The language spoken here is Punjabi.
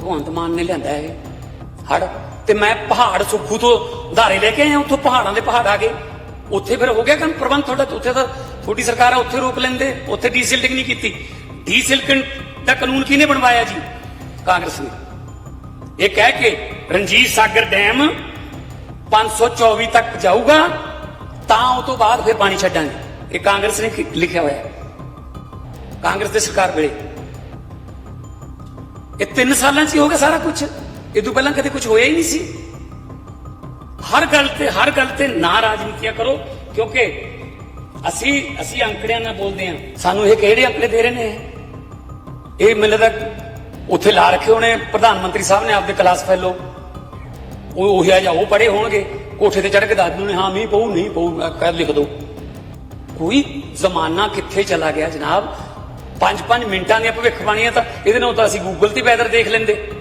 ਭਗਵੰਤ ਮਾਨ ਨੇ ਲਿਆਂਦਾ ਹੈ ਹੜ ਤੇ ਮੈਂ ਪਹਾੜ ਸੁੱਖੂ ਤੋਂ ਧਾਰੇ ਲੈ ਕੇ ਆਇਆ, ਉੱਥੋਂ ਪਹਾੜਾਂ ਦੇ ਪਹਾੜ ਆ ਗਏ। ਉੱਥੇ ਫਿਰ ਹੋ ਗਿਆ ਕੰਮ ਪ੍ਰਬੰਧ ਤੁਹਾਡਾ ਉੱਥੇ ਤਾਂ ਤੁਹਾਡੀ ਸਰਕਾਰ ਆ, ਉੱਥੇ ਰੋਕ ਲੈਂਦੇ। ਉੱਥੇ ਡੀਸਿਲਟਿੰਗ ਨਹੀਂ ਕੀਤੀ। ਡੀਸਿਲਟਿੰਗ ਦਾ ਕਾਨੂੰਨ ਕਿਹਨੇ ਬਣਵਾਇਆ ਜੀ? ਕਾਂਗਰਸ ਨੇ। ਇਹ ਕਹਿ ਕੇ ਰਣਜੀਤ ਸਾਗਰ ਡੈਮ 524 ਤੱਕ ਜਾਊਗਾ, ਤਾਂ ਉਹ ਤੋਂ ਬਾਅਦ ਫਿਰ ਪਾਣੀ ਛੱਡਾਂਗੇ। ਇਹ ਕਾਂਗਰਸ ਨੇ ਲਿਖਿਆ ਹੋਇਆ। ਕਾਂਗਰਸ ਦੀ ਸਰਕਾਰ ਵੇਲੇ। ਇਹ 3 ਸਾਲਾਂ 'ਚ ਹੀ ਹੋ ਗਿਆ ਸਾਰਾ ਕੁਝ ਇਹ ਤੋਂ ਪਹਿਲਾਂ ਕਦੇ ਕੁਝ ਹੋਇਆ ਹੀ ਨਹੀਂ ਸੀ। ਹਰ ਗੱਲ ਤੇ, ਹਰ ਗੱਲ ਤੇ ਨਾ ਰਾਜਨੀਤੀਆਂ ਕਰੋ, ਕਿਉਂਕਿ ਅਸੀਂ ਅਸੀਂ ਅੰਕੜਿਆਂ ਨਾਲ ਬੋਲਦੇ ਹਾਂ। ਸਾਨੂੰ ਇਹ ਕਿਹੜੇ ਅੰਕੜੇ ਦੇ ਰਹੇ ਨੇ ਇਹ? ਇਹ ਮੈਨੂੰ ਲੱਗਦਾ ਉੱਥੇ ਲਾ ਰੱਖੇ ਹੋਣੇ ਪ੍ਰਧਾਨ ਮੰਤਰੀ ਸਾਹਿਬ ਨੇ ਆਪਦੇ ਕਲਾਸ ਫੈਲੋ ਉਹ, ਉਹੀ ਆ ਜਾਂ ਉਹ ਪੜੇ ਹੋਣਗੇ। ਕੋਠੇ ਤੇ ਚੜ ਕੇ ਦੱਸ ਦਿੰਦੇ ਹਾਂ, ਮੀਂਹ ਪਊ, ਨਹੀਂ ਪਊ, ਮੈਂ ਲਿਖ ਦੋ। ਕੋਈ ਜ਼ਮਾਨਾ ਕਿੱਥੇ ਚਲਾ ਗਿਆ ਜਨਾਬ? 5-5 ਮਿੰਟਾਂ ਦੀਆਂ ਭਵਿੱਖਬਾਣੀਆਂ ਤਾਂ ਇਹਦੇ ਨਾਲ ਤਾਂ ਅਸੀਂ ਗੂਗਲ ਤੇ ਵੈਦਰ ਦੇਖ ਲੈਂਦੇ।